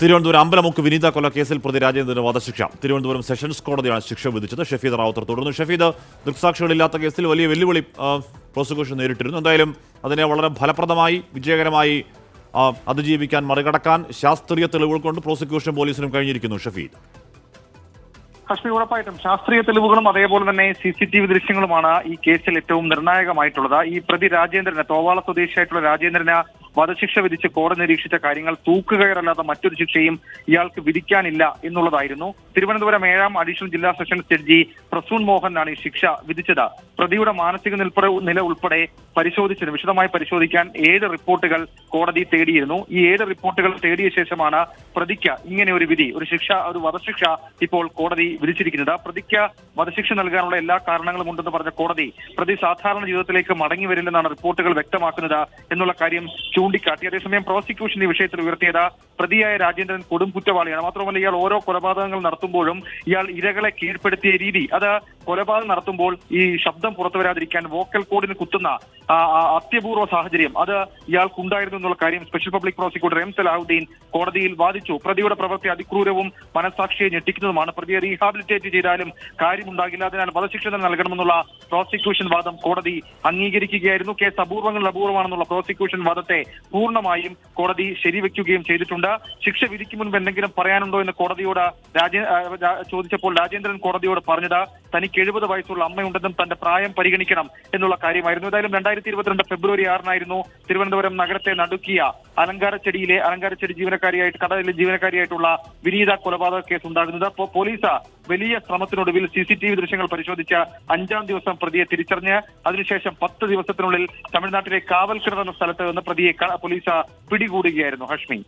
തിരുവനന്തപുരം അമ്പലമുക്ക് വിനീത കൊല കേസിൽ പ്രതി രാജേന്ദ്രന് വധശിക്ഷ. തിരുവനന്തപുരം സെഷൻസ് കോടതിയാണ് ശിക്ഷ വിധിച്ചത്. ഷഫീദ് റാവുത്തർ തുടർന്നു ഷഫീദ് ദൃക്സാക്ഷികളില്ലാത്ത കേസിൽ വലിയ വെല്ലുവിളി പ്രോസിക്യൂഷൻ നേരിട്ടിരുന്നു. എന്തായാലും അതിനെ വളരെ ഫലപ്രദമായി വിജയകരമായി അതിജീവിക്കാൻ മറികടക്കാൻ ശാസ്ത്രീയ തെളിവുകൾ കൊണ്ട് പ്രോസിക്യൂഷൻ പോലീസിനും കഴിഞ്ഞിരിക്കുന്നു ഷഫീദ്. കശ്മീർ ഉറപ്പായിട്ടും ശാസ്ത്രീയ തെളിവുകളും അതേപോലെ തന്നെ സി സി ടി വി ദൃശ്യങ്ങളുമാണ് ഈ കേസിൽ ഏറ്റവും നിർണായകമായിട്ടുള്ളത്. ഈ പ്രതി രാജേന്ദ്രന് തോവാള സ്വദേശിയായിട്ടുള്ള രാജേന്ദ്രന് വധശിക്ഷ വിധിച്ച് കോടതി നിരീക്ഷിച്ച കാര്യങ്ങൾ തൂക്കുകയറല്ലാതെ മറ്റൊരു ശിക്ഷയും ഇയാൾക്ക് വിധിക്കാനില്ല എന്നുള്ളതായിരുന്നു. തിരുവനന്തപുരം ഏഴാം അഡീഷണൽ ജില്ലാ സെഷൻസ് ജഡ്ജി പ്രസൂൺ മോഹനാണ് ഈ ശിക്ഷ വിധിച്ചത്. പ്രതിയുടെ മാനസിക നിൽപ്പടെ നില ഉൾപ്പെടെ പരിശോധിച്ചത് വിശദമായി പരിശോധിക്കാൻ ഏഴ് റിപ്പോർട്ടുകൾ കോടതി തേടിയിരുന്നു. ഈ ഏഴ് റിപ്പോർട്ടുകൾ തേടിയ ശേഷമാണ് പ്രതിക്ക് ഇങ്ങനെ ഒരു വിധി ഒരു ശിക്ഷ ഒരു വധശിക്ഷ ഇപ്പോൾ കോടതി വിധിച്ചിരിക്കുന്നത്. പ്രതിക്ക് വധശിക്ഷ നൽകാനുള്ള എല്ലാ കാരണങ്ങളും ഉണ്ടെന്ന് പറഞ്ഞ കോടതി പ്രതി സാധാരണ ജീവിതത്തിലേക്ക് മടങ്ങി വരില്ലെന്നാണ് റിപ്പോർട്ടുകൾ വ്യക്തമാക്കുന്നത് എന്നുള്ള കാര്യം ചൂണ്ടിക്കാട്ടി. അതേസമയം പ്രോസിക്യൂഷൻ ഈ വിഷയത്തിൽ ഉയർത്തിയത് പ്രതിയായ രാജേന്ദ്രൻ കൊടും കുറ്റവാളിയാണ്. മാത്രമല്ല ഇയാൾ ഓരോ കൊലപാതകങ്ങൾ നടത്തുമ്പോഴും ഇയാൾ ഇരകളെ കീഴ്പ്പെടുത്തിയ രീതി. അത് കൊലപാതകം നടത്തുമ്പോൾ ഈ ശബ്ദം പുറത്തു വരാതിരിക്കാൻ വോക്കൽ കോഡിന് കുത്തുന്ന അത്യപൂർവ സാഹചര്യം. അത് ഇയാൾക്കുണ്ടായിരുന്നു എന്നുള്ള കാര്യം special public prosecutor M Salahuddin കോടതിയിൽ വാദിച്ചു. പ്രതിയുടെ പ്രവൃത്തി അതിക്രൂരവും മനസാക്ഷിയെ ഞെട്ടിക്കുന്നതുമാണ്. പ്രതിയെ റീഹാബിലിറ്റേറ്റ് ചെയ്താലും കാര്യമുണ്ടാകില്ല. അതിനാൽ വധശിക്ഷ നൽകണമെന്നുള്ള പ്രോസിക്യൂഷൻ വാദം കോടതി അംഗീകരിക്കുകയായിരുന്നു. കേസ് അപൂർവങ്ങളിൽ അപൂർവമാണെന്നുള്ള പ്രോസിക്യൂഷൻ വാദത്തെ പൂർണമായും കോടതി ശരിവെക്കുകയും ചെയ്തിട്ടുണ്ട്. ശിക്ഷ വിധിക്കും മുൻപ് എന്തെങ്കിലും പറയാനുണ്ടോ എന്ന് കോടതിയോട് രാജേ ചോദിച്ചപ്പോൾ രാജേന്ദ്രൻ കോടതിയോട് പറഞ്ഞത് തനിക്ക് എഴുപത് വയസ്സുള്ള അമ്മയുണ്ടെന്നും തന്റെ പ്രായം പരിഗണിക്കണം എന്നുള്ള കാര്യമായിരുന്നു. ഏതായാലും രണ്ടായിരത്തി ഇരുപത്തിരണ്ട് ഫെബ്രുവരി ആറിനായിരുന്നു തിരുവനന്തപുരം നഗരത്തെ നടുക്കിയ അലങ്കാരച്ചെടിയിലെ അലങ്കാരച്ചെടി ജീവനക്കാരിയായിട്ട് കടലിലെ ജീവനക്കാരിയായിട്ടുള്ള വിനീത കൊലപാതക കേസ് ഉണ്ടാകുന്നത്. അപ്പോൾ പോലീസ് വലിയ ശ്രമത്തിനൊടുവിൽ സി സി ടി വി ദൃശ്യങ്ങൾ പരിശോധിച്ച അഞ്ചാം ദിവസം പ്രതിയെ തിരിച്ചറിഞ്ഞ് അതിനുശേഷം പത്ത് ദിവസത്തിനുള്ളിൽ തമിഴ്നാട്ടിലെ കാവൽക്കിണർ എന്ന സ്ഥലത്ത് നിന്ന് പ്രതിയെ പോലീസ് പിടികൂടുകയായിരുന്നു. ഹഷ്മി.